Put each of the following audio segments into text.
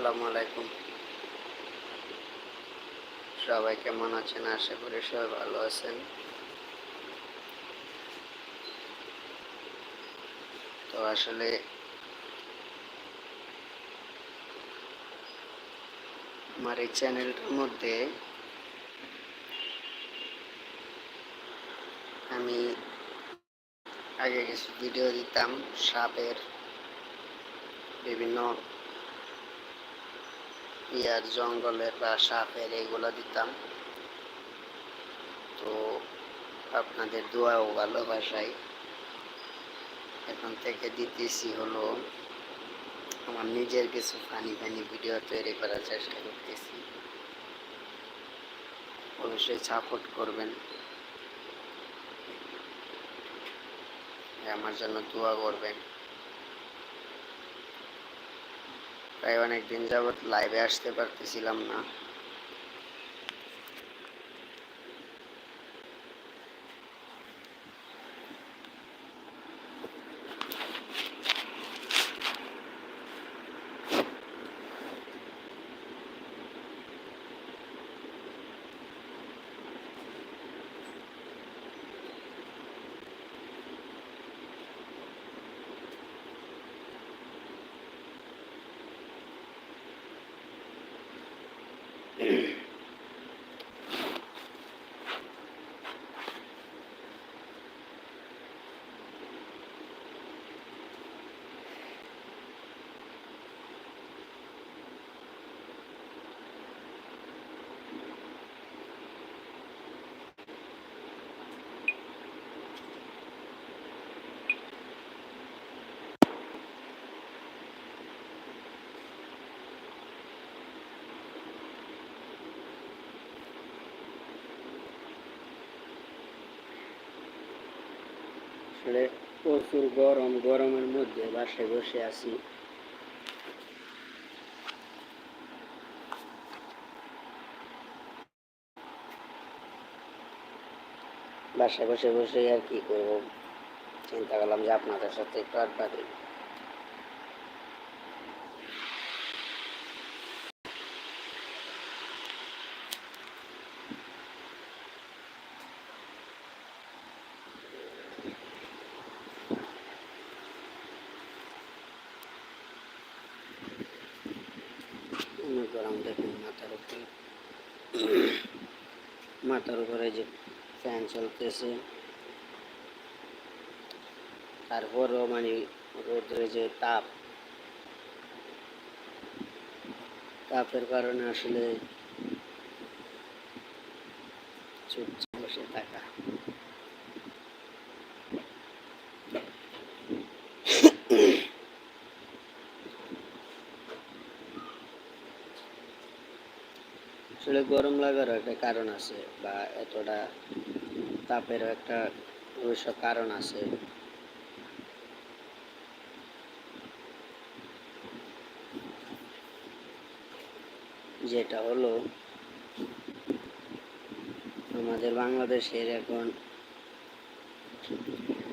আসসালামু আলাইকুম। সবাই কেমন আছেন? আশা করি সবাই ভালো আছেন। তো আসলে আমার এই চ্যানেলটার মধ্যে আমি আগে কিছু ভিডিও দিতাম সাপের বিভিন্ন ইয়ার জঙ্গলের বা সাপের এগুলো দিতাম। তো আপনাদের দোয়া ও ভালোবাসায় এখন থেকে দিতেছি হলো, আমার নিজের কিছু ফানি ফানি ভিডিও তৈরি করার চেষ্টা করতেছি। অবশ্যই সাপোর্ট করবেন। আমার জন্য দোয়া করবেন। প্রায় অনেক দিন যাবৎ লাইভে আসতে পারতেছিলাম না। আসলে প্রচুর গরম, গরমের মধ্যে বাসায় বসে আছি। বাসায় বসে বসে আর কি করব। চিন্তা করলাম যে আপনাদের সাথে একটু আড্ডা দিই। মাথার উপরে মাথার উপরে যে ফ্যান চলতেছে। তারপরও মানে রোদ্রে যে তাপ, তাপের কারণে আসলে চুপচাপ বসে থাকা। আসলে গরম লাগারও একটা কারণ আছে বা এতটা তাপেরও একটা অবশ্য কারণ আছে। যেটা হলো, আমাদের বাংলাদেশের এখন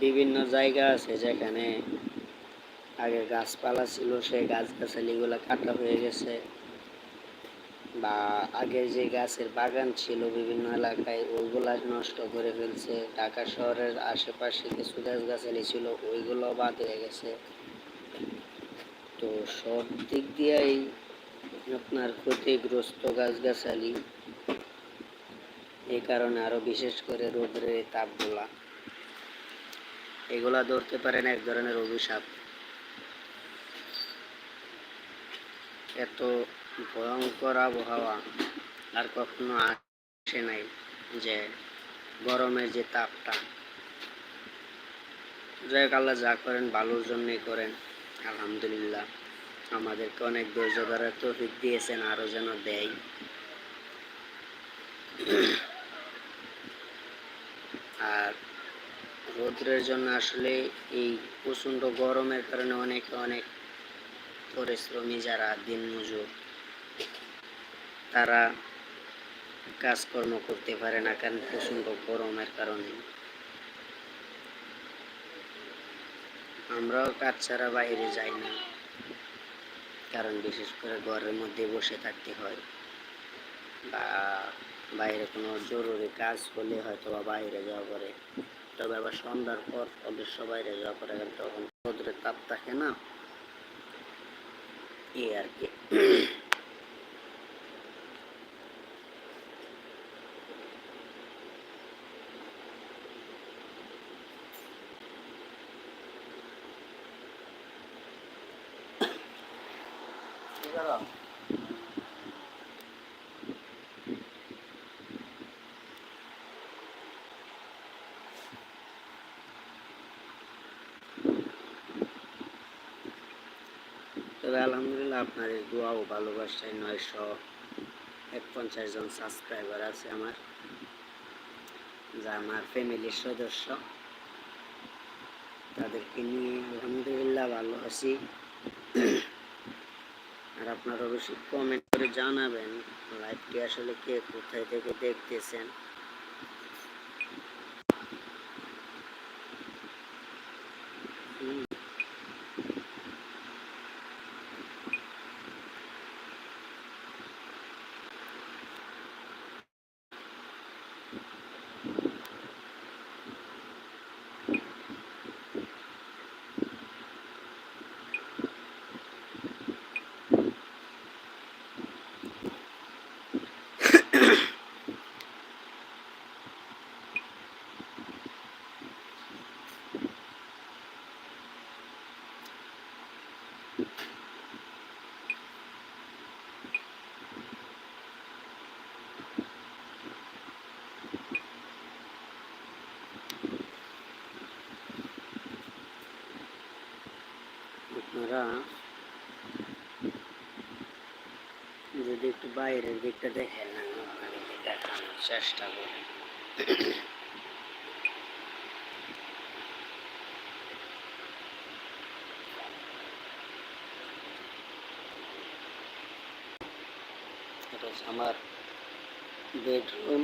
বিভিন্ন জায়গা আছে যেখানে আগে গাছপালা ছিল, সেই গাছগাছালিগুলো কাটা হয়ে গেছে। বা আগে যে গাছের বাগান ছিল বিভিন্ন এলাকায়, ওইগুলা নষ্ট করে ফেলছে। ঢাকা শহরের আশেপাশে কিছু গাছ গাছগাছালি ছিল, ওইগুলো বাদ হয়ে গেছে। তো সব দিক দিয়েই আপনার ক্ষতিগ্রস্ত গাছগাছালি। এই কারণে আরও বিশেষ করে রোদের এই তাপগুলা। এগুলা ধরতে পারেন এক ধরনের অভিশাপ। এত ভয়ঙ্কর আবহাওয়া আর কখনো আসে নাই যে গরমের যে তাপটা। যাই আল্লাহ যা করেন, ভালোর জন্যই করেন। আলহামদুলিল্লাহ। আমাদেরকে অনেক ধৈর্য ধরার তৌফিক দিয়েছেন আরও যেন দেয়। আর রৌদ্রের জন্য আসলে এই প্রচণ্ড গরমের কারণে অনেকে অনেক পরিশ্রমী যারা দিন মজুর তারা কাজকর্ম করতে পারে না কারণ প্রচণ্ড গরমের কারণে। আমরাও কাজ ছাড়া বাইরে যাই না, কারণ বিশেষ করে ঘরের মধ্যে বসে থাকতে হয় বা বাইরে কোনো জরুরি কাজ হলে হয়তো বা বাইরে যাওয়া পরে তবে আবার সন্ধ্যার পর অবশ্য বাইরে যাওয়া কিন্তু তখন রোদ্রের তাপ থাকে না। এই আর কি। তবে আলহামদুলিল্লাহ আপনাদের দোয়া ও ভালোবাসায় নয়শো এক পঞ্চাশ জন সাবস্ক্রাইবার আছে আমার, যা আমার ফ্যামিলির সদস্য। তাদেরকে নিয়ে আলহামদুলিল্লাহ ভালো আছি। আর আপনারা অবশ্যই কমেন্ট করে জানাবেন লাইভটি আসলে কে কোথায় থেকে দেখতেছেন। আপনারা যদি একটু বাইরের দিকটা দেখেন আমি আপনাদেরকে দেখানোর চেষ্টা করি আমার বেডরুম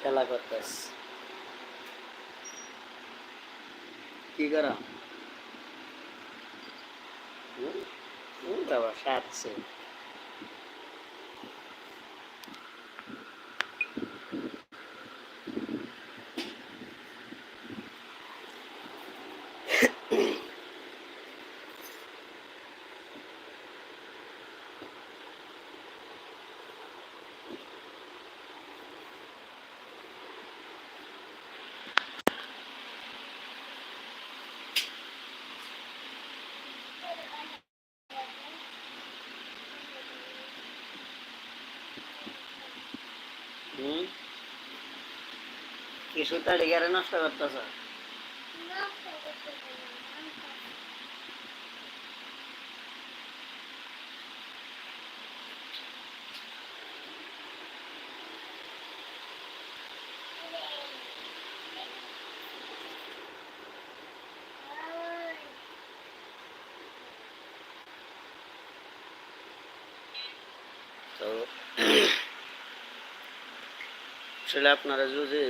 খেলা করতেস কি করা? সারছে। কিছু তাড়ি গাড়ি নষ্ট করতেছ? তো আসলে আপনারা যদি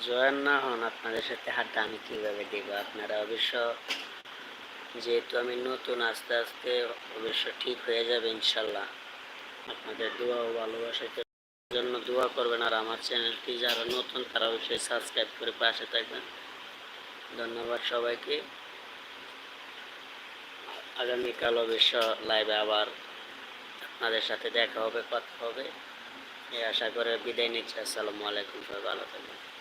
জয়েন না হন, আপনাদের সাথে হাতটা আমি কীভাবে দেব? আপনারা অবশ্য যেহেতু আমি নতুন, আস্তে আস্তে অবশ্য ঠিক হয়ে যাবে ইনশাল্লাহ। আপনাদের দোয়া ও ভালোবাসার জন্য দোয়া করবেন আর আমার চ্যানেলটি যারা নতুন, তারা অবশ্যই সাবস্ক্রাইব করে পাশে থাকবেন। ধন্যবাদ সবাইকে। আগামীকাল অবশ্য লাইভে আবার আপনাদের সাথে দেখা হবে, কথা হবে। এই আশা করে বিদায় নিচ্ছি। আসসালামু আলাইকুম, সবাই ভালো থাকবেন।